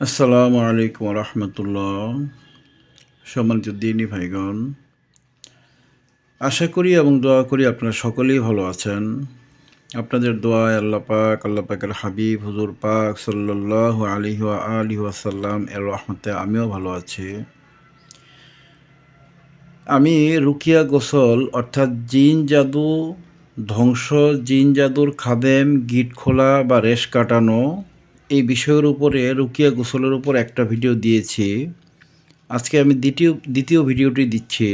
আসসালামু আলাইকুম রহমতুল্লাহ সম্মানিত দিনী ভাইগণ, আশা করি এবং দোয়া করি আপনারা সকলেই ভালো আছেন। আপনাদের দোয়ায় আল্লাহ পাক, আল্লাহ পাকের হাবিব, হুজুর পাক সাল্লাহ আলিহ আলি আসাল্লাম এর রহমতে আমিও ভালো আছি। আমি রুকিয়া গোসল অর্থাৎ জিন জাদু, ধ্বংস জিন জাদুর খাদেম, গিট খোলা বা রেশ কাটানো এই বিষয়ের উপরে, রুকিয়া গোসলের উপর একটা ভিডিও দিয়েছি। আজকে আমি দ্বিতীয় দ্বিতীয় ভিডিওটি দিচ্ছি।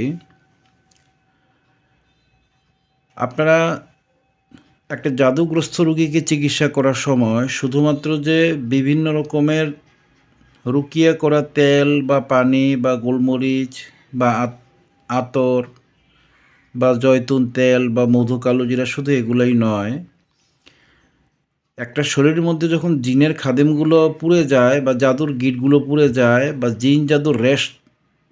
আপনারা একটা জাদুগ্রস্ত রুগীকে চিকিৎসা করার সময় শুধুমাত্র যে বিভিন্ন রকমের রুকিয়া করা তেল বা পানি বা গোলমরিচ বা আতর বা জয়তুন তেল বা মধু কালো জিরা শুধু এগুলোই নয় একটা শরীরের মধ্যে যখন জিনের খাদেমগুলো পুড়ে যায় বা জাদুর গিটগুলো পুড়ে যায় বা জিন জাদুর রেশ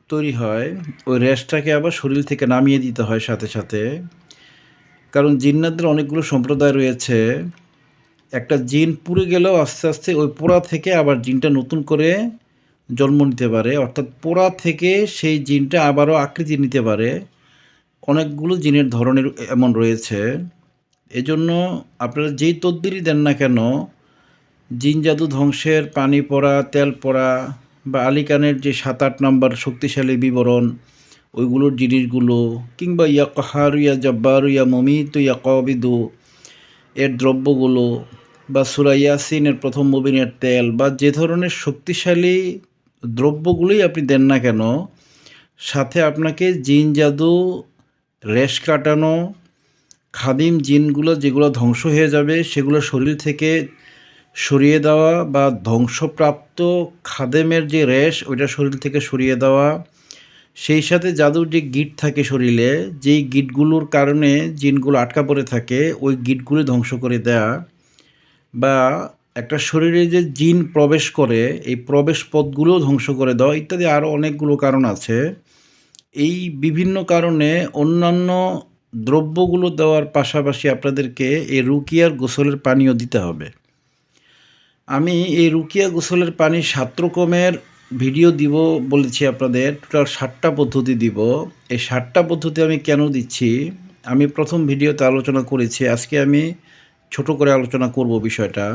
তৈরি হয়, ওই রেশটাকে আবার শরীর থেকে নামিয়ে দিতে হয় সাথে সাথে। কারণ জিন্নাতদের অনেকগুলো সম্প্রদায় রয়েছে। একটা জিন পুড়ে গেলেও আস্তে আস্তে ওই পোড়া থেকে আবার জিনটা নতুন করে জন্ম নিতে পারে। অর্থাৎ পোড়া থেকে সেই জিনটা আবারও আকৃতি নিতে পারে। অনেকগুলো জিনের ধরনের এমন রয়েছে। এজন্য আপনারা যেই তদ্বিরই দেন না কেন, জিন জাদু ধ্বংসের পানি পড়া, তেল পড়া বা আলিকানের যে সাত আট নাম্বার শক্তিশালী বিবরণ, ওইগুলোর জিনিসগুলো, কিংবা ইয়া কাহার, ইয়া জব্বার, ইয়া মমিত, ইয়া কবিদু, এর দ্রব্যগুলো বা সুরাইয়াসিনের প্রথম মুবিনের তেল বা যে ধরনের শক্তিশালী দ্রব্যগুলোই আপনি দেন না কেন, সাথে আপনাকে জিন জাদু, রেশ কাটানো খাদিম জিনগুলো যেগুলো ধ্বংস হয়ে যাবে, সেগুলো শরীর থেকে সরিয়ে দেওয়া বা ধ্বংসপ্রাপ্ত খাদেমের যে রেশ, ওইটা শরীর থেকে সরিয়ে দেওয়া। সেই সাথে জাদুর যে গিট থাকে শরীরে, যেই গিটগুলোর কারণে জিনগুলো আটকা পড়ে থাকে, ওই গিটগুলো ধ্বংস করে দেয়া। বা একটা শরীরে যে জিন প্রবেশ করে, এই প্রবেশ পথগুলোও ধ্বংস করে দেওয়া, ইত্যাদি আরও অনেকগুলো কারণ আছে। এই বিভিন্ন কারণে অন্যান্য দ্রব্যগুলো দেওয়ার পাশাপাশি আপনাদেরকে এই রুকিয়ার গোসলের পানিও দিতে হবে। আমি এই রুকিয়া গোসলের পানি সাত রকমের ভিডিও দিব বলেছি আপনাদের, টোটাল ষাটটা পদ্ধতি দিব। এই ষাটটা পদ্ধতি আমি কেন দিচ্ছি? আমি প্রথম ভিডিওতে আলোচনা করেছি, আজকে আমি ছোট করে আলোচনা করব বিষয়টা।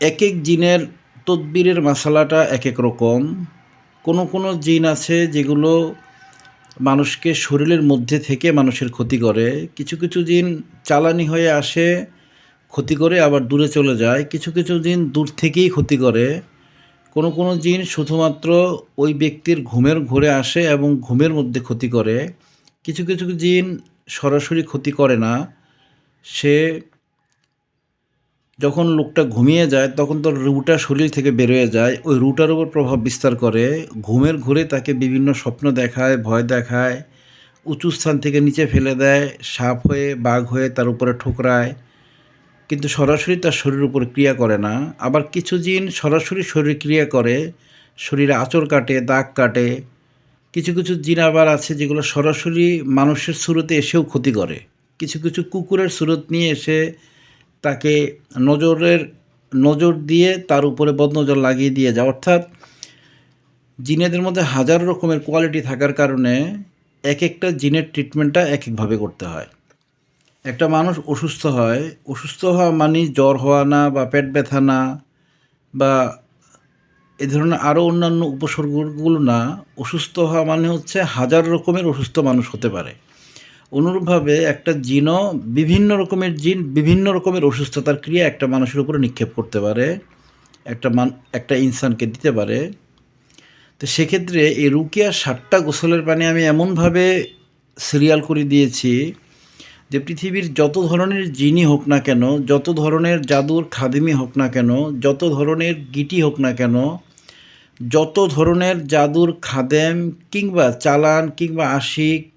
এক এক জিনের তদবিরের মশালাটা এক এক রকম। কোনো কোনো জিন আছে যেগুলো মানুষকে শরীরের মধ্যে থেকে মানুষের ক্ষতি করে। কিছু কিছু জিন চালানি হয়ে আসে, ক্ষতি করে আবার দূরে চলে যায়। কিছু কিছু জিন দূর থেকেই ক্ষতি করে। কোনো কোনো জিন শুধুমাত্র ওই ব্যক্তির ঘুমের ঘুরে আসে এবং ঘুমের মধ্যে ক্ষতি করে। কিছু কিছু জিন সরাসরি ক্ষতি করে না। সে যখন লোকটা ঘুমিয়ে যায়, তখন তো রুটা শরীর থেকে বেরোয় যায়। ওই রুটার উপর প্রভাব বিস্তার করে। ঘুমের ঘুরে তাকে বিভিন্ন স্বপ্ন দেখায়, ভয় দেখায়, উঁচু স্থান থেকে নিচে ফেলে দেয়, সাপ হয়ে, বাঘ হয়ে তার উপরে ঠোকরায়। কিন্তু সরাসরি তার শরীরের উপর ক্রিয়া করে না। আবার কিছু জিন সরাসরি শরীর ক্রিয়া করে। শরীরে আঁচড় কাটে, দাগ কাটে। কিছু কিছু জিন আবার আছে যেগুলো সরাসরি মানুষের সুরতে এসেও ক্ষতি করে। কিছু কিছু কুকুরের সুরত নিয়ে এসে তাকে নজরের, নজর দিয়ে তার উপরে বদনজর লাগিয়ে দিয়ে যায়। অর্থাৎ জিনেদের মধ্যে হাজার রকমের কোয়ালিটি থাকার কারণে এক একটা জিনের ট্রিটমেন্টটা এক একভাবে করতে হয়। একটা মানুষ অসুস্থ হয়, অসুস্থ হওয়া মানে জ্বর হওয়া না বা পেট ব্যথা না বা এ ধরনের আরও অন্যান্য উপসর্গগুলো না, অসুস্থ হওয়া মানে হচ্ছে হাজার রকমের অসুস্থ মানুষ হতে পারে। অনুরূপভাবে একটা জিনও বিভিন্ন রকমের জিন বিভিন্ন রকমের অসুস্থতার ক্রিয়া একটা মানুষের উপরে নিক্ষেপ করতে পারে, একটা মান, একটা ইনসানকে দিতে পারে। তো সেক্ষেত্রে এই রুকিয়া ষাটটা গোসলের পানি আমি এমনভাবে সিরিয়াল করে দিয়েছি যে পৃথিবীর যত ধরনের জিনই হোক না কেন, যত ধরনের জাদুর খাদিমি হোক না কেন, যত ধরনের গিটি হোক না কেন, যত ধরনের জাদুর খাদেম কিংবা চালান কিংবা আশিক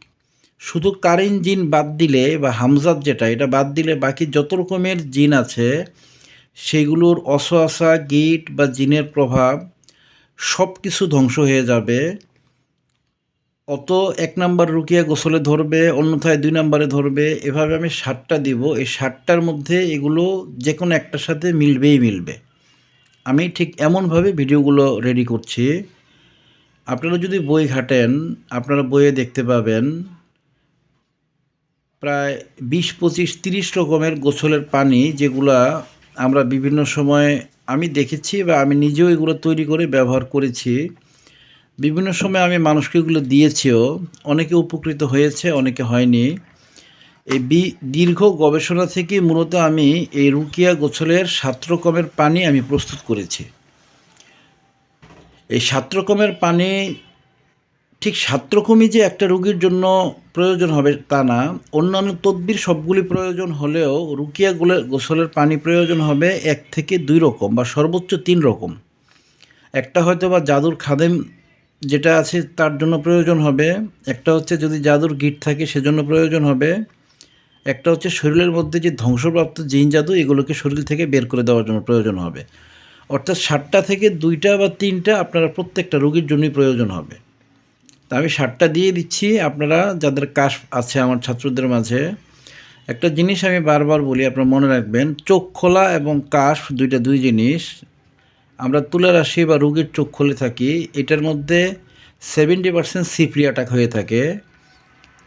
শুধু কারিন জিন বাদ দিলে বা হামজাদ যেটা, এটা বাদ দিলে বাকি যত রকমের জিন আছে, সেগুলোর অসোয়াশা গিট বা জিনের প্রভাব সব কিছু ধ্বংস হয়ে যাবে। অত এক নাম্বার রুকিয়া গোসলে ধরবে, অন্যথায় দুই নাম্বারে ধরবে, এভাবে আমি ষাটটা দিব। এই ষাটটার মধ্যে এগুলো যে কোনো একটার সাথে মিলবেই মিলবে। আমি ঠিক এমনভাবে ভিডিওগুলো রেডি করছি। আপনারা যদি বই ঘাটেন, আপনারা বইয়ে দেখতে পাবেন প্রায় বিশ, পঁচিশ, তিরিশ রকমের গোসলের পানি যেগুলা আমরা বিভিন্ন সময় আমি দেখেছি বা আমি নিজেও এগুলো তৈরি করে ব্যবহার করেছি। বিভিন্ন সময় আমি মানুষকে এগুলো দিয়েছিও। অনেকে উপকৃত হয়েছে, অনেকে হয়নি। এই বি, দীর্ঘ গবেষণা থেকে মূলত আমি এই রুকিয়া গোছলের সাত রকমের পানি আমি প্রস্তুত করেছি। এই সাত রকমের পানি ঠিক সাত রকমই যে একটা রুগীর জন্য প্রয়োজন হবে তা না, অন্যান্য তদ্বির সবগুলি প্রয়োজন হলেও রুকিয়া গোসলের পানি প্রয়োজন হবে এক থেকে দুই রকম বা সর্বোচ্চ তিন রকম। একটা হয়তো বা জাদুর খাদেম যেটা আছে তার জন্য প্রয়োজন হবে, একটা হচ্ছে যদি জাদুর গিট থাকে সেজন্য প্রয়োজন হবে, একটা হচ্ছে শরীরের মধ্যে যে ধ্বংসপ্রাপ্ত জিন জাদু এগুলোকে শরীর থেকে বের করে দেওয়ার জন্য প্রয়োজন হবে। অর্থাৎ ষাটটা থেকে দুইটা বা তিনটা আপনারা প্রত্যেকটা রোগীর জন্যই প্রয়োজন হবে। আমি ষাটটা দিয়ে দিচ্ছি। আপনারা যাদের কাশ আছে আমার ছাত্রদের মাঝে, একটা জিনিস আমি বারবার বলি, আপনারা মনে রাখবেন, চোখ খোলা এবং কাশ দুইটা দুই জিনিস। আমরা তুলা রাশি বা রোগীর চোখ খুলে থাকি, এটার মধ্যে সেভেন্টি পার্সেন্ট সিফ্রি অ্যাটাক হয়ে থাকে।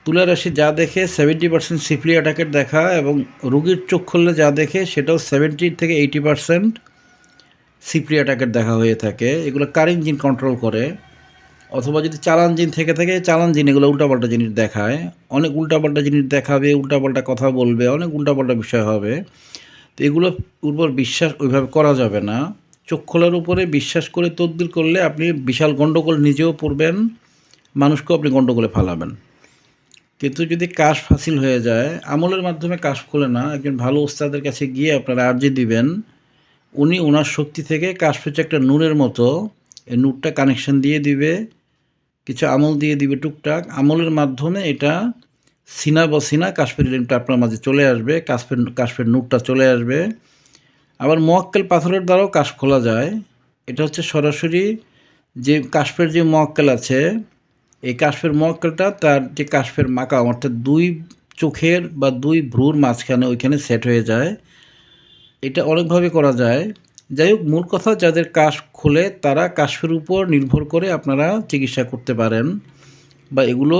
তুলা রাশি যা দেখে সেভেন্টি পার্সেন্ট সিফ্রি অ্যাটাকের দেখা এবং রোগীর চোখ খুললে যা দেখে, সেটাও সেভেন্টি থেকে এইটি পার্সেন্ট সিফ্রি অ্যাটাকের দেখা হয়ে থাকে। এগুলো কার ইঞ্জিন কন্ট্রোল করে? অথবা যদি চালান জিন থেকে থাকে চালান জিন এগুলো উল্টাপাল্টা জিনিস দেখায়, অনেক উল্টাপাল্টা জিনিস দেখাবে, উল্টাপাল্টা কথা বলবে, অনেক উল্টাপাল্টা বিষয় হবে, তো এগুলো উপর বিশ্বাস ওইভাবে করা যাবে না। চোখ খোলার উপরে বিশ্বাস করে তদবির করলে আপনি বিশাল গণ্ডগোল নিজেও পড়বেন, মানুষকেও আপনি গণ্ডগোলে ফালাবেন। কিন্তু যদি কাশ ফাসিল হয়ে যায়, আমলের মাধ্যমে কাশ খোলে না, একজন ভালো ওস্তাদের কাছে গিয়ে আপনারা আর্জি দিবেন, উনি ওনার শক্তি থেকে কাশ হচ্ছে একটা নূরের মতো, এই নূরটা কানেকশন দিয়ে দিবে কিছু আমল দিয়ে দিবে টুকটাক। আমলের মাধ্যমে এটা সিনা বসিনা কাশ্মীর লিমটা আপনার মাঝে চলে আসবে কাশ্মীর কাশ্মীর নূরটা চলে আসবে। আবার মোয়াক্কেল পাথরের দ্বারাও কাশ খোলা যায়। এটা হচ্ছে সরাসরি যে কাশ্মীর যে মোয়াক্কেল আছে, এই কাশ্মীর মোয়াক্কেলটা তার যে কাশ্মীর মাকাম, অর্থাৎ দুই চোখের বা দুই ভ্রুর মাঝখানে ওইখানে সেট হয়ে যায়। এটা অনেকভাবে করা যায়। যাই হোক, মূল কথা যাদের কাশ খোলে, তারা কাশের উপর নির্ভর করে আপনারা চিকিৎসা করতে পারেন বা এগুলো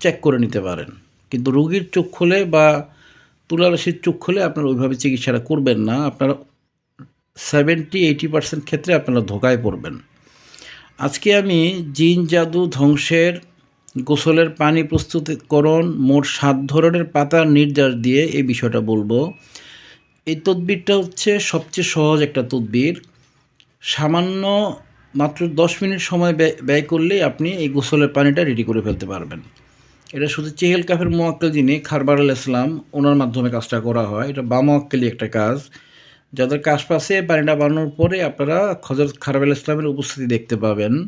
চেক করে নিতে পারেন। কিন্তু রোগীর চোখ খোলে বা তুলারাশির চোখ খোলে আপনারা ওইভাবে চিকিৎসাটা করবেন না। আপনারা সেভেন্টি এইটি পার্সেন্ট ক্ষেত্রে আপনারা ধোকায় পড়বেন। আজকে আমি জিন জাদু ধ্বংসের গোসলের পানি প্রস্তুতকরণ মোট সাত ধরনের পাতার নির্যাস দিয়ে এই বিষয়টা বলব। এই তদবিরটা হচ্ছে সবচেয়ে সহজ একটা তদবির। সামান্য মাত্র দশ মিনিট সময় ব্যয় করলেই আপনি এই গোসলের পানিটা রেডি করে ফেলতে পারবেন। এটা শুধু চেহেল কাফের মোয়াক্কেল খারবার আল ইসলাম, ওনার মাধ্যমে কাজটা করা হয়। এটা বামোয়াক্কেলি একটা কাজ। যাদের কাজ পাশে পানিটা বানানোর পরে আপনারা হজরত খারবাল ইসলামের উপস্থিতি দেখতে পাবেন।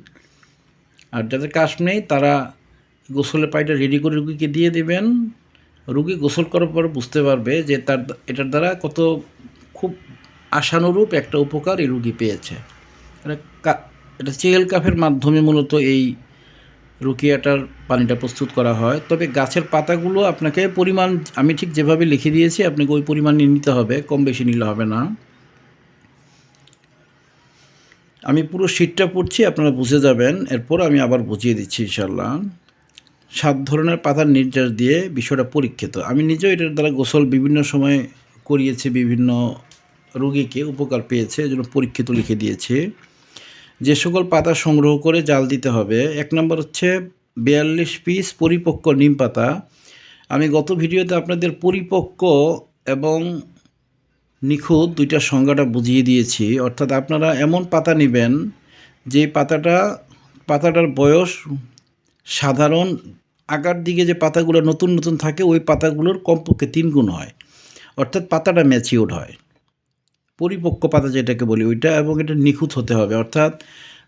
আর যাদের কাশ নেই, তারা গোসলের পানিটা রেডি করে রুগীকে দিয়ে দেবেন। রুগী গোসল করার পর বুঝতে পারবে যে তার, এটার দ্বারা কত খুব আশানুরূপ একটা উপকার এই রুগী পেয়েছে। এটা চেয়েল কাফের মাধ্যমে মূলত এই রুকিয়াটার পানিটা প্রস্তুত করা হয়। তবে গাছের পাতাগুলো আপনাকে পরিমাণ, আমি ঠিক যেভাবে লিখে দিয়েছি, আপনাকে ওই পরিমাণ নিতে হবে, কম বেশি নিলে হবে না। আমি পুরো শীটটা পড়ছি, আপনারা বুঝে যাবেন। এরপর আমি আবার বুঝিয়ে দিচ্ছি ইনশাল্লাহ সাত ধরনের পাতার নির্যাস দিয়ে বিষয়টা পরীক্ষিত। আমি নিজেও এটার দ্বারা গোসল বিভিন্ন সময় করিয়েছি, বিভিন্ন রোগীকে উপকার পেয়েছে, এজন্য পরীক্ষিত লিখে দিয়েছি। যে সকল পাতা সংগ্রহ করে জাল দিতে হবে, এক নম্বর হচ্ছে বিয়াল্লিশ পিস পরিপক্ক নিম পাতা। আমি গত ভিডিওতে আপনাদের পরিপক্ক এবং নিখুঁত দুইটা সংজ্ঞাটা বুঝিয়ে দিয়েছি। অর্থাৎ আপনারা এমন পাতা নেবেন যে পাতাটা, পাতাটার বয়স সাধারণ আগার দিকে যে পাতাগুলো নতুন নতুন থাকে, ওই পাতাগুলোর কমপক্ষে তিন গুণ হয়। অর্থাৎ পাতাটা ম্যাচিউড হয়। পরিপক্ক পাতা যেটাকে বলি, ওইটা এবং এটা নিখুঁত হতে হবে। অর্থাৎ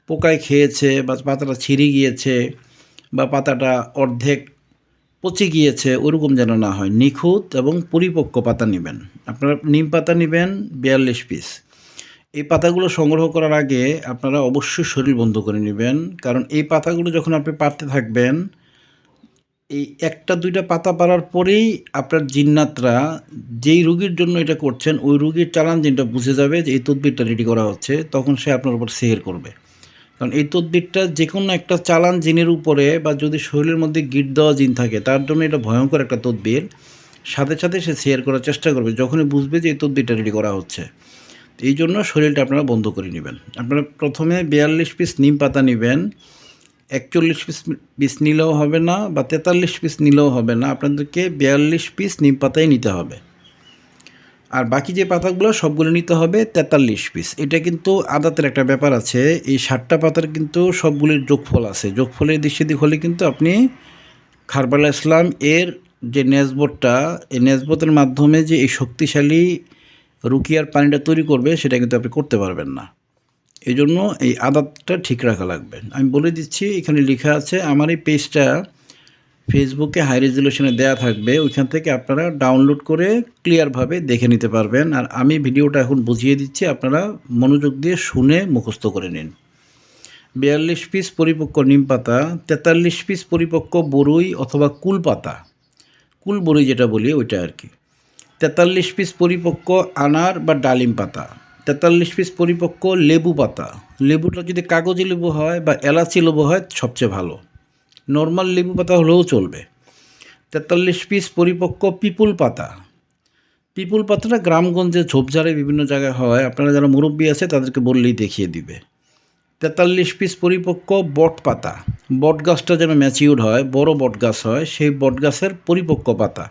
পোকায় খেয়েছে বা পাতাটা ছিঁড়ে গিয়েছে বা পাতাটা অর্ধেক পচে গিয়েছে, ওরকম যেন না হয়। নিখুঁত এবং পরিপক্ক পাতা নেবেন। আপনারা নিম পাতা নেবেন, বিয়াল্লিশ পিস এই পাতাগুলো সংগ্রহ করার আগে আপনারা অবশ্যই শরীর বন্ধ করে নেবেন। কারণ এই পাতাগুলো যখন আপনি পারতে থাকবেন, এই একটা দুইটা পাতা পাড়ার পরেই আপনার জিন্নাতরা যেই রুগীর জন্য এটা করছেন, ওই রুগীর চালান জিনটা বুঝে যাবে যে এই তদবিরটা রেডি করা হচ্ছে, তখন সে আপনার উপর সেহের করবে। কারণ এই তদবিরটা যে কোনো একটা চালান জিনের উপরে বা যদি শরীরের মধ্যে গিট দেওয়া জিন থাকে, তার জন্য এটা ভয়ঙ্কর একটা তদবির। সাথে সাথে সে শেয়ার করার চেষ্টা করবে, যখনই বুঝবে যে এই তদবিরটা রেডি করা হচ্ছে। এই জন্য শরীরটা আপনারা বন্ধ করে নেবেন। আপনারা প্রথমে বিয়াল্লিশ পিস নিম পাতা নেবেন, একচল্লিশ পিস পিস নিলেও হবে না বা তেতাল্লিশ পিস নিলেও হবে না, আপনাদেরকে বিয়াল্লিশ পিস নিম পাতাই নিতে হবে। আর বাকি যে পাতাগুলো, সবগুলো নিতে হবে তেতাল্লিশ পিস। এটা কিন্তু আদাতের একটা ব্যাপার আছে, এই ষাটটা পাতার কিন্তু সবগুলির যোগফল আছে। যোগফলের দিক হলে কিন্তু আপনি খারবালা ইসলাম এর যে নেসবটটা এই নেসবতের মাধ্যমে যে এই শক্তিশালী রুকিয়ার পানিটা তৈরি করবে, সেটা কিন্তু আপনি করতে পারবেন না। এই জন্য এই আদাতটা ঠিক রাখা লাগবে। আমি বলে দিচ্ছি, এখানে লেখা আছে, আমার এই পেজটা ফেসবুকে হাই রেজলিউশনে দেওয়া থাকবে, ওইখান থেকে আপনারা ডাউনলোড করে ক্লিয়ারভাবে দেখে নিতে পারবেন। আর আমি ভিডিওটা এখন বুঝিয়ে দিচ্ছি, আপনারা মনোযোগ দিয়ে শুনে মুখস্থ করে নিন। বিয়াল্লিশ পিস পরিপক্ক নিম পাতা, তেতাল্লিশ পিস পরিপক্ক বরুই অথবা কুল পাতা। কুল বরুই যেটা বলি, ওইটা আর কি। তেতাল্লিশ পিস পরিপক্ক আনার বা ডালিম পাতা। তেতাল্লিশ পিস পরিপক্ক লেবু পাতা। লেবুটা যদি কাগজি লেবু হয় বা এলাচি লেবু হয়, সবচেয়ে ভালো। নর্মাল লেবু পাতা হলেও চলবে। তেতাল্লিশ পিস পরিপক্ক পিপুল পাতা। পিপুল পাতাটা গ্রামগঞ্জে ঝোপঝাড়ে বিভিন্ন জায়গায় হয়। আপনারা যারা মুরব্বী আছে, তাদেরকে বললেই দেখিয়ে দিবে। তেতাল্লিশ পিস পরিপক্ক বট পাতা। বট গাছটা যেন ম্যাচিউর হয়, বড় বট গাছ হয়, সেই বট গাছের পরিপক্ক পাতা।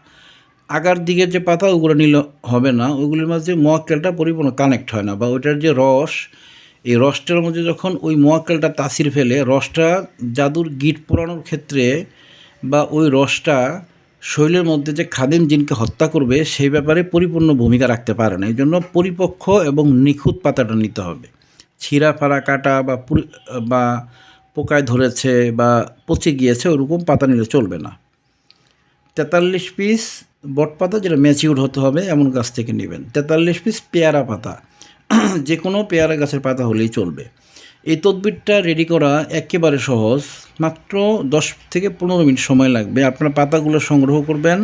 আগার দিকের যে পাতা, ওগুলো নিলে হবে না। ওগুলির মাঝে মোয়াক্কেলটা পরিপূর্ণ কানেক্ট হয় না, বা ওইটার যে রস, এই রসটার মধ্যে যখন ওই মোয়াক্কেলটা তাসির ফেলে, রসটা জাদুর গিট পোড়ানোর ক্ষেত্রে বা ওই রসটা শরীরের মধ্যে যে খাদিম জিনকে হত্যা করবে, সেই ব্যাপারে পরিপূর্ণ ভূমিকা রাখতে পারে না। এই জন্য পরিপক্ষ এবং নিখুঁত পাতাটা নিতে হবে। ছিঁড়া, ফাড়া, কাটা বা বা পোকায় ধরেছে বা পচে গিয়েছে, ওরকম পাতা নিলে চলবে না। তেতাল্লিশ পিস বট পাতা যেটা ম্যাচিউর হতে হবে এমন গাছ থেকে নেবেন। তেতাল্লিশ পিস পেয়ারা পাতা। যে কোনো পেয়ারা গাছের পাতা হলেই চলবে। এই তদবিরটা রেডি করা একেবারে সহজ। মাত্র দশ থেকে পনেরো মিনিট সময় লাগবে। আপনার পাতাগুলো সংগ্রহ করবেন।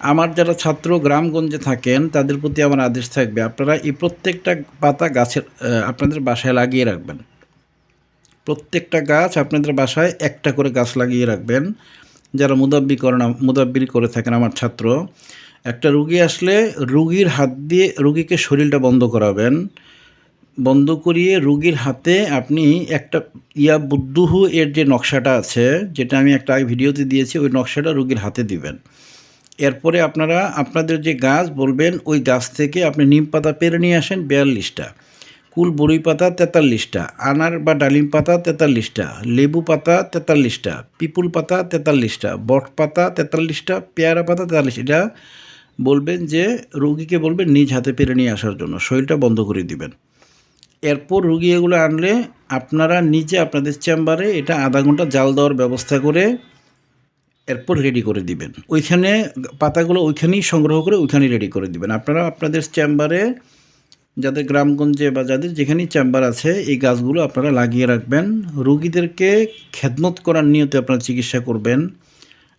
আমার যারা ছাত্র গ্রামগঞ্জে থাকেন, তাদের প্রতি আমার আদেশ থাকবে, আপনারা এই প্রত্যেকটা পাতা গাছের আপনাদের বাসায় লাগিয়ে রাখবেন। প্রত্যেকটা গাছ আপনাদের বাসায় একটা করে গাছ লাগিয়ে রাখবেন। যারা মুদাব্বি করেন মুদাব্বির করে থাকেন আমার ছাত্র, একটা রুগী আসলে রুগীর হাত দিয়ে রুগীকে শরীরটা বন্ধ করাবেন। বন্ধ করিয়ে রুগীর হাতে আপনি একটা ইয়া বুদ্ধুহু এর যে নকশাটা আছে, যেটা আমি একটা আগে ভিডিওতে দিয়েছি, ওই নকশাটা রুগীর হাতে দিবেন। এরপরে আপনারা, আপনাদের যে গাছ বলবেন, ওই গাছ থেকে আপনি নিম পাতা পেরে নিয়ে আসেন বিয়াল্লিশটা। কুল বড়ই পাতা তেতাল্লিশটা, আনার বা ডালিম পাতা তেতাল্লিশটা, লেবু পাতা তেতাল্লিশটা, পিপুল পাতা তেতাল্লিশটা, বট পাতা তেতাল্লিশটা, পেয়ারা পাতা তেতাল্লিশ। এটা বলবেন যে রুগীকে বলবেন নিজ হাতে পেরে নিয়ে আসার জন্য, শরীরটা বন্ধ করে দিবেন। এরপর রুগী এগুলো আনলে আপনারা নিজে আপনাদের চেম্বারে এটা আধা ঘণ্টা জাল দেওয়ার ব্যবস্থা করে এরপর রেডি করে দিবেন। ওইখানে পাতাগুলো ওইখানেই সংগ্রহ করে ওইখানেই রেডি করে দিবেন। আপনারা আপনাদের চেম্বারে যাদের গ্রামগঞ্জে বা যাদের যেখানেই চেম্বার আছে, এই গাছগুলো আপনারা লাগিয়ে রাখবেন। রুগীদেরকে খেদমত করার নিয়তে আপনারা চিকিৎসা করবেন।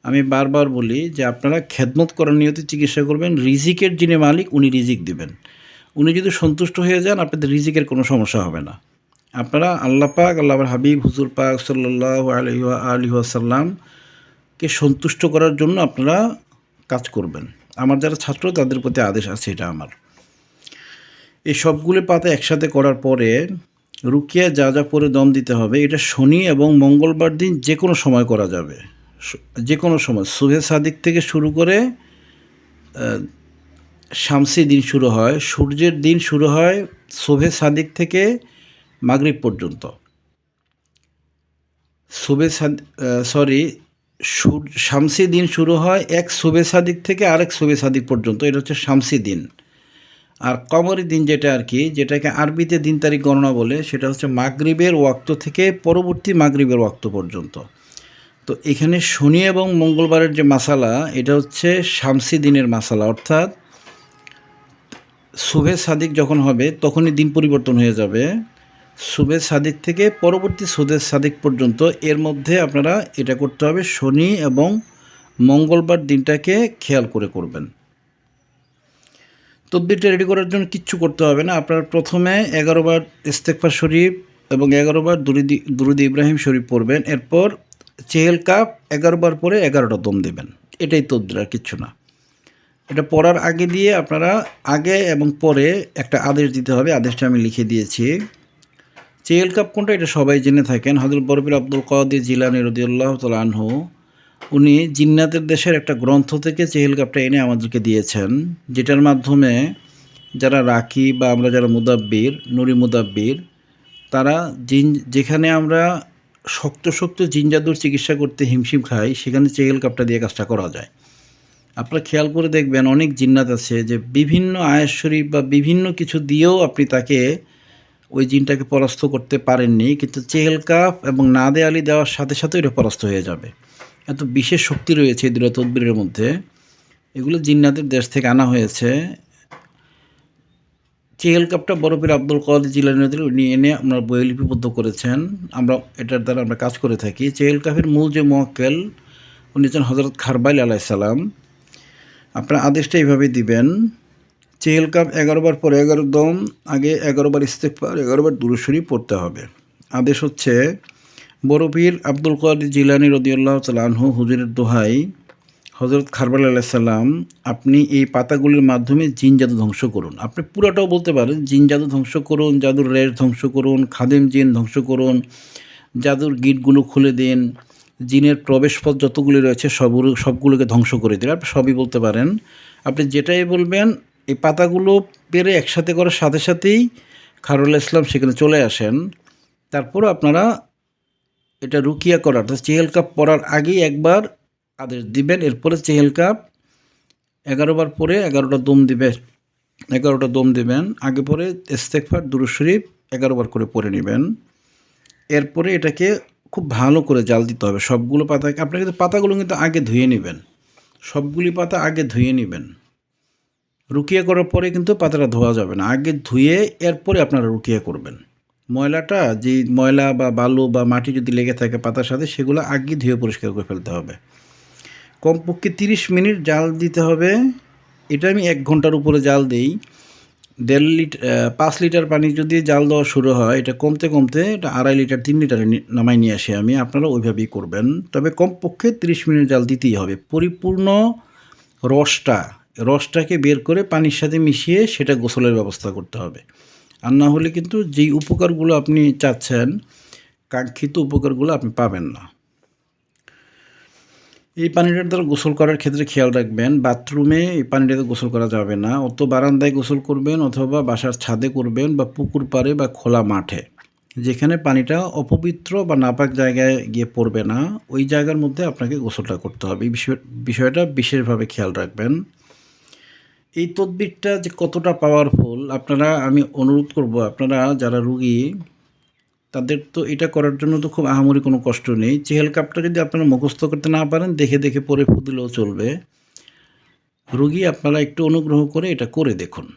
আমি বারবার বলি যে আপনারা খেদমত করার নিয়তে চিকিৎসা করবেন। রিজিকের যিনি মালিক, উনি রিজিক দিবেন। উনি যদি সন্তুষ্ট হয়ে যান, আপনাদের রিজিকের কোনো সমস্যা হবে না। আপনারা আল্লাহ পাক, আল্লাহ হাবিব, হুজুর পাক সাল্লাহ আলহি আলহি আসাল্লামকে সন্তুষ্ট করার জন্য আপনারা কাজ করবেন। আমার যারা ছাত্র, তাদের প্রতি আদেশ আছে, এটা আমার। এই সবগুলো পাতা একসাথে করার পরে রুকিয়া যা যা পরে দম দিতে হবে, এটা শনি এবং মঙ্গলবার দিন যে কোনো সময় করা যাবে। যে কোনো সময়। সুহে সাদিক থেকে শুরু করে শামসি দিন শুরু হয়, সূর্যের দিন শুরু হয় শোভে সাদিক থেকে মাগরিব পর্যন্ত। শোভে সরি শামসি দিন শুরু হয় এক শোভে সাদিক থেকে আরেক শোভে সাদিক পর্যন্ত। এটা হচ্ছে শামসি দিন। আর কমরি দিন যেটা আর কি, যেটাকে আরবিতে দিন তারিখ গণনা বলে, সেটা হচ্ছে মাগরিবের ওয়াক্ত থেকে পরবর্তী মাগরিবের ওয়াক্ত পর্যন্ত। তো এখানে শনি এবং মঙ্গলবারের যে মাসালা, এটা হচ্ছে শামসি দিনের মাসালা, অর্থাৎ শুভে সাদিক যখন হবে, তখনই দিন পরিবর্তন হয়ে যাবে। শুভে সাদিক থেকে পরবর্তী সুদের সাদিক পর্যন্ত, এর মধ্যে আপনারা এটা করতে হবে, শনি এবং মঙ্গলবার দিনটাকে খেয়াল করে করবেন। তদবিরটা রেডি করার জন্য কিচ্ছু করতে হবে না। আপনার প্রথমে এগারোবার ইস্তেকফার শরীফ এবং এগারোবার দুরুদি দুরুদি ইব্রাহিম শরীফ পড়বেন। এরপর চেহেল কাপ এগারোবার পরে এগারোটা দম দেবেন। এটাই তদবির, আর কিচ্ছু না। এটা পড়ার আগে দিয়ে আপনারা আগে এবং পরে একটা আদেশ দিতে হবে। আদেশটা আমি লিখে দিয়েছি। চেহেল কাপ কোনটা? এটা সবাই জেনে থাকেন। হজরত বরবির আব্দুল কাদের জিলানি রদিউল্লাহ তাল আনহু। উনি জিন্নাতের দেশের একটা গ্রন্থ থেকে চেহেল কাপটা এনে আমাদেরকে দিয়েছেন, যেটার মাধ্যমে যারা রাখি বা আমরা যারা মুদাব্বির, নুরি মুদাব্বির, তারা জিন, যেখানে আমরা শক্ত শক্ত জিনজাদুর চিকিৎসা করতে হিমশিম খাই, সেখানে চেহেল কাপটা দিয়ে কাজটা করা যায়। আপনারা খেয়াল করে দেখবেন অনেক জিন্নাত আছে যে বিভিন্ন আয়েস শরীফ বা বিভিন্ন কিছু দিয়েও আপনি তাকে ওই জিনটাকে পরাস্ত করতে পারেননি, কিন্তু চেহেল কাপ এবং নাদে আলি দেওয়ার সাথে সাথে এটা পরাস্ত হয়ে যাবে। এত বিশেষ শক্তি রয়েছে এই দুটো তদবিরের মধ্যে। এগুলো জিন্নাতের দেশ থেকে আনা হয়েছে। চেহেল কাপটা বরফের আব্দুল কাদের জিলানি উনি এনে আমরা বই লিপিবদ্ধ করেছেন। আমরা এটার দ্বারা আমরা কাজ করে থাকি। চেহেল কাপের মূল যে মোয়াক্কেল উনি হচ্ছেন হজরত খারবাইল আলাইসালাম আপনার আদেশটা এইভাবে দিবেন, চেহেল কাপ এগারোবার পরে এগারো দম, আগে এগারোবার ইস্তেকবার এগারোবার দুরুশরী পড়তে হবে। আদেশ হচ্ছে বরফির আব্দুল কাদের জিলানি রদিউল্লাহ তালাহু হুজুরের দোহাই হজরত খারবাল আলাইসাল্লাম আপনি এই পাতাগুলির মাধ্যমে জিন জাদু ধ্বংস করুন। আপনি পুরাটাও বলতে পারেন, জিন জাদু ধ্বংস করুন, জাদুর রেশ ধ্বংস করুন, খাদেম জিন ধ্বংস করুন, জাদুর গিটগুলো খুলে দিন, জিনের প্রবেশপথ যতগুলি রয়েছে সবগুলো সবগুলোকে ধ্বংস করে দিন। আপনি সবই বলতে পারেন। আপনি যেটাই বলবেন, এই পাতাগুলো পেরে একসাথে করার সাথে সাথেই খারুল ইসলাম সেখানে চলে আসেন। তারপরও আপনারা এটা রুকিয়া করার, অর্থাৎ চেহেল কাপ পড়ার আগেই একবার আদেশ দিবেন, এরপরে চেহেল কাপ এগারোবার পরে এগারোটা দম দিবে, এগারোটা দম দিবেন, আগে পরে ইস্তেকফার দুরু শরীফ এগারোবার করে পরে নেবেন। এরপরে এটাকে খুব ভালো করে জাল দিতে হবে, সবগুলো পাতাকে আপনার কিন্তু পাতাগুলো কিন্তু আগে ধুয়ে নেবেন, সবগুলি পাতা আগে ধুয়ে নেবেন। রুকিয়া করার পরে কিন্তু পাতাটা ধোয়া যাবে না, আগে ধুয়ে এরপরে আপনারা রুকিয়া করবেন। ময়লাটা, যে ময়লা বা বালু বা মাটি যদি লেগে থাকে পাতার সাথে, সেগুলো আগে ধুয়ে পরিষ্কার করে ফেলতে হবে। কমপক্ষে তিরিশ মিনিট জাল দিতে হবে। এটা আমি এক ঘণ্টার উপরে জাল দিই। দেড় লিটার পাঁচ লিটার পানি যদি জাল দেওয়া শুরু হয়, এটা কমতে কমতে এটা আড়াই লিটার, তিন লিটারে নামাই নিয়ে আসি আমি। আপনারা ওইভাবেই করবেন। তবে কমপক্ষে তিরিশ মিনিট জাল দিতেই হবে। পরিপূর্ণ রসটা, রসটাকে বের করে পানির সাথে মিশিয়ে সেটা গোসলের ব্যবস্থা করতে হবে। আর না হলে কিন্তু যেই উপকারগুলো আপনি চাচ্ছেন, কাঙ্ক্ষিত উপকারগুলো আপনি পাবেন না। এই পানিটার দ্বারা গোসল করার ক্ষেত্রে খেয়াল রাখবেন, বাথরুমে এই পানিটাতে গোসল করা যাবে না। অত বারান্দায় গোসল করবেন অথবা বাসার ছাদে করবেন বা পুকুর পাড়ে বা খোলা মাঠে, যেখানে পানিটা অপবিত্র বা নাপাক জায়গায় গিয়ে পড়বে না। ওই জায়গার মধ্যে আপনাকে গোসলটা করতে হবে। এই বিষয় বিষয়টা বিশেষভাবে খেয়াল রাখবেন। এই তদবিরটা যে কতটা পাওয়ারফুল আপনারা, আমি অনুরোধ করব, আপনারা যারা রুগী, তাদের তো এটা করার জন্য তো খুব আহামরি কোনো কষ্ট নেই। চেহেল কাপটা যদি আপনারা মুখস্থ করতে না পারেন, দেখে দেখে পরে ফুদিলেও চলবে। রুগী, আপনারা একটু অনুগ্রহ করে এটা করে দেখুন।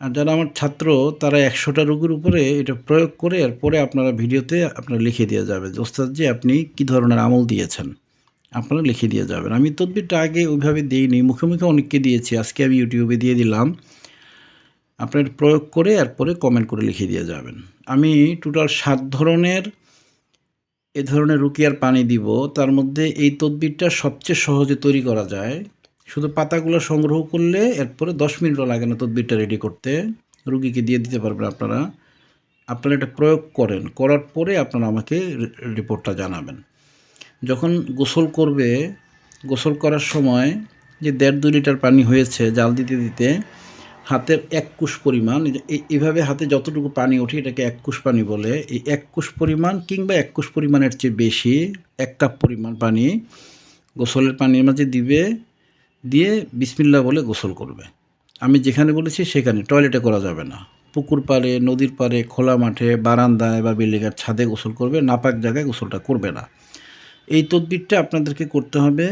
আর যারা আমার ছাত্র, তারা একশোটা রুগীর উপরে এটা প্রয়োগ করে, এরপরে আপনারা ভিডিওতে আপনারা লিখে দেওয়া যাবে যে ওস্তাদজি আপনি কী ধরনের আমল দিয়েছেন? আপনারা লিখে দিয়ে যাবেন। আমি তদবিরটা আগে ওইভাবে দিইনি। মুখে মুখে অনেককে দিয়েছি। আজকে আমি ইউটিউবে দিয়ে দিলাম। আপনার প্রয়োগ করে এরপরে কমেন্ট করে লিখে দিয়ে যাবেন। আমি টোটাল সাত ধরনের, এ ধরনের রুকিয়ার পানি দিব। তার মধ্যে এই তদবিরটা সবচেয়ে সহজে তৈরি করা যায়। শুধু পাতাগুলো সংগ্রহ করলে এরপরে দশ মিনিটও লাগে না তদবিরটা রেডি করতে। রুগীকে দিয়ে দিতে পারবেন আপনারা। আপনারা এটা প্রয়োগ করেন। করার পরে আপনারা আমাকে রিপোর্টটা জানাবেন। যখন গোসল করবে, গোসল করার সময় যে দেড় দুই লিটার পানি হয়েছে জাল দিতে দিতে, হাতের এক কুশ পরিমাণ এইভাবে হাতে যতটুকু পানি ওঠে এটাকে এক কুশ পানি বলে। এই এক কুশ পরিমাণ কিংবা এক কুশ পরিমাণের চেয়ে বেশি এক কাপ পরিমাণ পানি গোসলের পানির মাঝে দিবে, দিয়ে বিসমিল্লা বলে গোসল করবে। আমি যেখানে বলেছি সেখানে, টয়লেটে করা যাবে না। পুকুর পাড়ে, নদীর পাড়ে, খোলা মাঠে, বারান্দায় বা বিল্ডিংয়ের ছাদে গোসল করবে, নাপাক জায়গায় গোসলটা করবে না। এই তদবিরটা আপনাদেরকে করতে হবে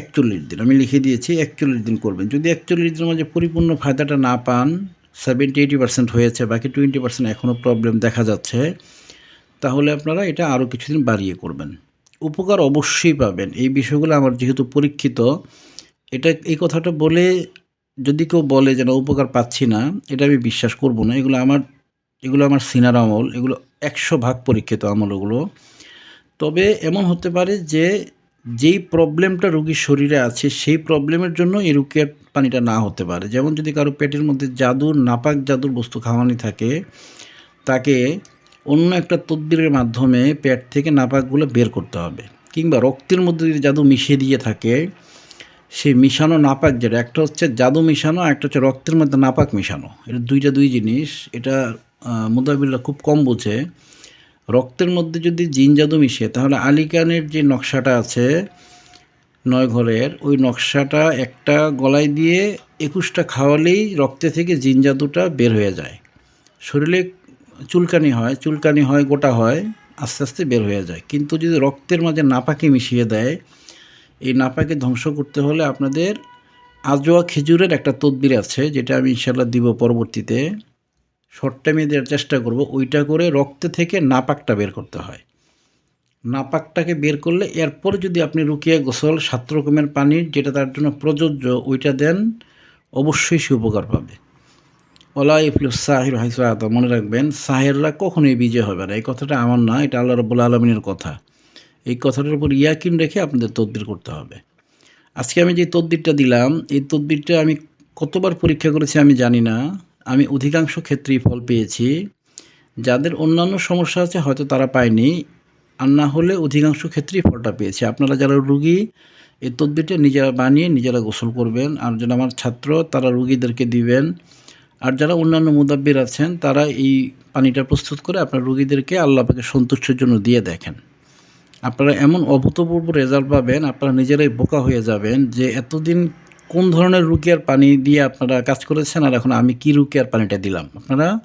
একচল্লিশ দিন। আমি লিখে দিয়েছি, একচল্লিশ দিন করবেন। যদি একচল্লিশ দিনের মাঝে পরিপূর্ণ ফায়দাটা না পান সেভেন্টি এইটি পার্সেন্ট হয়েছে, বাকি টোয়েন্টি পার্সেন্ট এখনও প্রবলেম দেখা যাচ্ছে, তাহলে আপনারা এটা আরও কিছুদিন বাড়িয়ে করবেন। উপকার অবশ্যই পাবেন। এই বিষয়গুলো আমার যেহেতু পরীক্ষিত, এটা এই কথাটা বলে যদি কেউ বলে যে না, উপকার পাচ্ছি না, এটা আমি বিশ্বাস করব না। এগুলো আমার এগুলো আমার সিনার আমল, এগুলো একশো ভাগ পরীক্ষিত আমল ওগুলো। তবে এমন হতে পারে যে যেই প্রবলেমটা রোগীর শরীরে আছে, সেই প্রবলেমের জন্য এই রুকিয়ার পানিটা না হতে পারে। যেমন যদি কারও পেটের মধ্যে জাদুর, নাপাক জাদুর বস্তু খাওয়ানি থাকে, তাকে অন্য একটা তদ্বিরের মাধ্যমে পেট থেকে নাপাকগুলো বের করতে হবে। কিংবা রক্তের মধ্যে যদি জাদু মিশিয়ে দিয়ে থাকে, সেই মিশানো নাপাক যেটা, একটা হচ্ছে জাদু মিশানো একটা হচ্ছে রক্তের মধ্যে নাপাক মিশানো। এটা দুইটা দুই জিনিস। এটা মুদাবিল্লা খুব কম বোঝে। রক্তের মধ্যে যদি জিন জাদু মিশে, তাহলে আলিকানের যে নকশাটা আছে নয় ঘরের ওই নকশাটা একটা গলায় দিয়ে একুশটা খাওয়ালেই রক্তে থেকে জিন জাদুটা বের হয়ে যায়। শরীরে চুলকানি হয় চুলকানি হয়, গোটা হয়, আস্তে আস্তে বের হয়ে যায়। কিন্তু যদি রক্তের মাঝে নাপাকে মিশিয়ে দেয়, এই নাপাকে ধ্বংস করতে হলে আপনাদের আজোয়া খেজুরের একটা তদবির আছে, যেটা আমি ইনশাল্লাহ দিব পরবর্তীতে। শর্ট টাইমে দেওয়ার চেষ্টা করব, ওইটা করে রক্ত থেকে নাপাকটা বের করতে হয়। নাপাকটাকে বের করলে এরপর যদি আপনি রুকিয়া গোসল, সাত রকমের পানির যেটা তার জন্য প্রযোজ্য, ওইটা দেন, অবশ্যই সে উপকার পাবে। ওলা ইফলুস সাহির হাইসাত মনে রাখবেন, সাহেররা কখনোই বিজয় হবে না। এই কথাটা আমার না, এটা আল্লাহ রবুল্লা আলমিনের কথা। এই কথাটার উপর ইয়াকিন রেখে আপনাদের তদবির করতে হবে। আজকে আমি যে তদবিরটা দিলাম, এই তদবিরটা আমি কতবার পরীক্ষা করেছি আমি জানি না। আমি অধিকাংশ ক্ষেত্রেই ফল পেয়েছি। যাদের অন্যান্য সমস্যা আছে হয়তো তারা পায়নি। আর না হলে অধিকাংশ ক্ষেত্রেই ফলটা পেয়েছে। আপনারা যারা রুগী এই তদবিরটা নিজেরা বানিয়ে নিজেরা গোসল করবেন। আর যারা আমার ছাত্র, তারা রুগীদেরকে দিবেন। আর যারা অন্যান্য মুদাব্বির আছেন, তারা এই পানিটা প্রস্তুত করে আপনার রুগীদেরকে আল্লাপাকে সন্তুষ্টের জন্য দিয়ে দেখেন। আপনারা এমন অভূতপূর্ব রেজাল্ট পাবেন, আপনারা নিজেরাই বোকা হয়ে যাবেন যে এতদিন কোন ধরনের রুকিয়ার পানি দিয়ে আপনারা কাজ করেছেন আর এখন আমি কী রুকিয়ার পানিটা দিলাম? আপনারা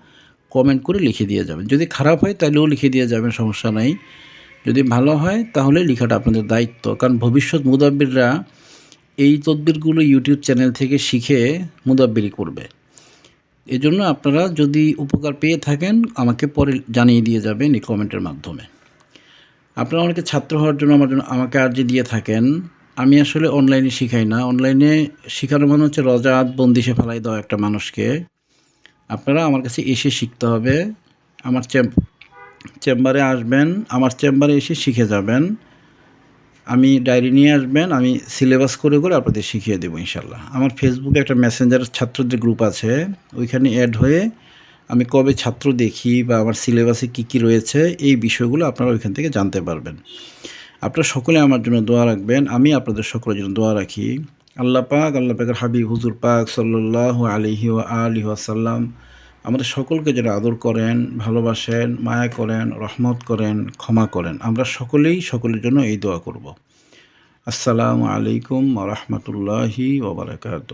কমেন্ট করে লিখে দিয়ে যাবেন। যদি খারাপ হয় তাহলেও লিখে দিয়ে যাবেন, সমস্যা নাই। যদি ভালো হয় তাহলে লেখাটা আপনাদের দায়িত্ব। কারণ ভবিষ্যৎ মুদাব্বিররা এই তদবিরগুলো ইউটিউব চ্যানেল থেকে শিখে মুদাব্বিরি করবে। এজন্য আপনারা যদি উপকার পেয়ে থাকেন, আমাকে পরে জানিয়ে দিয়ে যাবেন এই কমেন্টের মাধ্যমে। আপনারা অনেকে ছাত্র হওয়ার জন্য আমার জন্য আমাকে আর্জি দিয়ে থাকেন। আমি আসলে অনলাইনে শিখাই না। অনলাইনে শেখানো মানে হচ্ছে রজাত বন্দিশে ফেলাই দেওয়া একটা মানুষকে। আপনারা আমার কাছে এসে শিখতে হবে। আমার চেম চেম্বারে আসবেন, আমার চেম্বারে এসে শিখে যাবেন। আমি ডায়েরি নিয়ে আসবেন, আমি সিলেবাস করে করে আপনাদের শিখিয়ে দেবো ইনশাল্লাহ আমার ফেসবুকে একটা মেসেঞ্জার ছাত্রদের গ্রুপ আছে, ওইখানে অ্যাড হয়ে আমি কবে ছাত্র দেখি বা আমার সিলেবাসে কী কী রয়েছে, এই বিষয়গুলো আপনারা ওইখান থেকে জানতে পারবেন। আপনারা সকলে আমার জন্য দোয়া রাখবেন, আমি আপনাদের সকলের জন্য দোয়া রাখি। আল্লাহ পাক, আল্লাহ পাকের হাবিব, হুজুর পাক সাল্লাহ আলিহি আলি আসাল্লাম আমাদের সকলকে যেন আদর করেন, ভালোবাসেন, মায়া করেন, রহমত করেন, ক্ষমা করেন। আমরা সকলেই সকলের জন্য এই দোয়া করব। আসসালামু আলাইকুম রহমতুল্লাহি ওবরাকাত